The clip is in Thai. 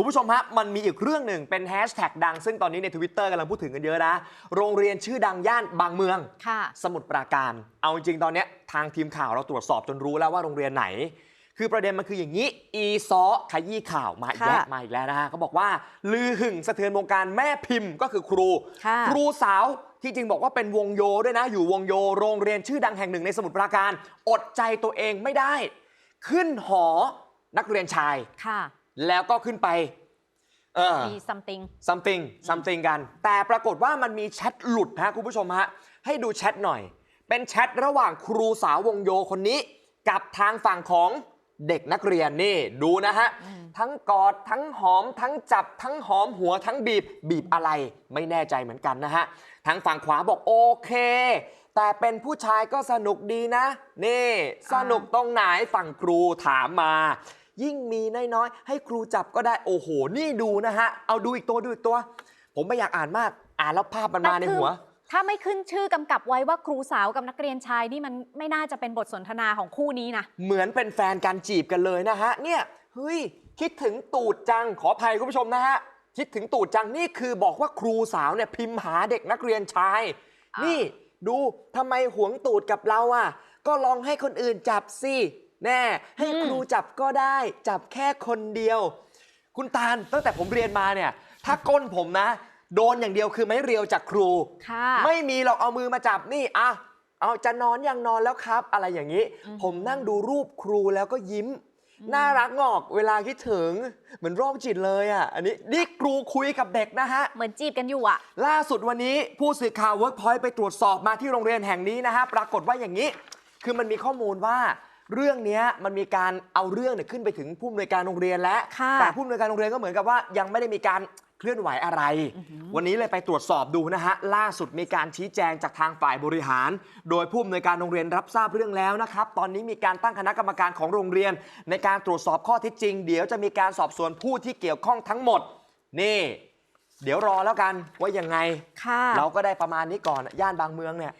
คุณผู้ชมฮะมันมีอีกเรื่องหนึ่งเป็นแฮชแท็กดัง ซึ่งตอนนี้ใน Twitter กำลังพูดถึงกันเยอะนะ โรงเรียนชื่อดังย่านบางเมืองค่ะสมุทรปราการ เอาจริงๆตอนเนี้ยทางทีมข่าวเราตรวจสอบจนรู้แล้วว่าโรงเรียนไหน คือประเด็นมันคืออย่างนี้ อีซอขยี้ข่าวมาอีกแล้วค่ะมาอีกแล้วนะฮะเขาบอกว่า ลือหึงสะเทือนวงการแม่พิมพ์ก็คือครูค่ะครูสาวที่จริงบอกว่าเป็นวงโยด้วยนะ อยู่วงโย โรงเรียนชื่อดังแห่งหนึ่งในสมุทรปราการ อดใจตัวเองไม่ได้ ขึ้นหอนักเรียนชายค่ะ แล้วก็ขึ้นไปเออ มี something something something กัน แต่ปรากฏว่ามันมีแชทหลุดฮะคุณผู้ชมฮะ ให้ดูแชทหน่อย เป็นแชทระหว่างครูสาววงโยคนนี้ กับทางฝั่งของเด็กนักเรียนนี่ ดูนะฮะอืมทั้งกอดทั้งหอม ทั้งจับ ทั้งหอมหัวทั้งบีบบีบอะไรไม่แน่ใจเหมือนกันนะฮะ ทางฝั่งขวาบอกโอเค แต่เป็นผู้ชายก็สนุกดีนะ นี่ สนุกตรงไหนฝั่งครูถามมา ยิ่งมีน้อยๆ ให้ครูจับก็ได้โอ้โห นี่ดูนะฮะ เอาดูอีกตัวดูอีกตัว ผมไม่อยากอ่านมาก อ่านแล้วภาพมันมาในหัว ถ้าไม่ขึ้นชื่อกำกับไว้ว่าครูสาวกับนักเรียนชายนี่มันไม่น่าจะเป็นบทสนทนาของคู่นี้นะ เหมือนเป็นแฟนกันจีบกันเลยนะฮะ เนี่ยเฮ้ยคิดถึงตูดจังขออภัยคุณผู้ชมนะฮะคิดถึงตูดจังนี่คือบอกว่าครูสาวเนี่ยพิมพ์หาเด็กนักเรียนชายอ่านี่นี่ดูทำไมหวงตูดกับเราอะ ก็ลองให้คนอื่นจับสิ แน่ ให้ครูจับก็ได้ จับแค่คนเดียว คุณตาลตั้งแต่ผมเรียนมาเนี่ย ถ้าก้นผมนะ โดนอย่างเดียวคือไม้เรียวจากครู ค่ะ ไม่มีหรอกเอามือมาจับนี่อะเอาจะนอนยังนอนแล้วครับ อะไรอย่างนี้อือหือผมนั่งดูรูปครูแล้วก็ยิ้มอืมน่ารักงอกเวลาคิดถึง เหมือนโรคจิตเลยอะ อันนี้นี่ครูคุยกับเด็กนะฮะ เหมือนจีบกันอยู่อะ ล่าสุดวันนี้ผู้สื่อข่าว Workpoint ไปตรวจสอบมาที่โรงเรียนแห่งนี้นะฮะ ปรากฏว่าอย่างนี้ คือมันมีข้อมูลว่า เรื่องเนี้ยมันมีการเอาเรื่องเนี่ยขึ้นไปถึงผู้อำนวยการโรงเรียนแล้วค่ะ แต่ผู้อำนวยการโรงเรียนก็เหมือนกับว่ายังไม่ได้มีการเคลื่อนไหวอะไรอือหือวันนี้เลยไปตรวจสอบดูนะฮะล่าสุดมีการชี้แจงจากทางฝ่ายบริหาร โดยผู้อำนวยการโรงเรียนรับทราบเรื่องแล้วนะครับ ตอนนี้มีการตั้งคณะกรรมการของโรงเรียน ในการตรวจสอบข้อเท็จจริง เดี๋ยวจะมีการสอบสวนผู้ที่เกี่ยวข้องทั้งหมด นี่ เดี๋ยวรอแล้วกันว่ายังไง ค่ะ เราก็ได้ประมาณนี้ก่อนย่านบางเมืองเนี่ย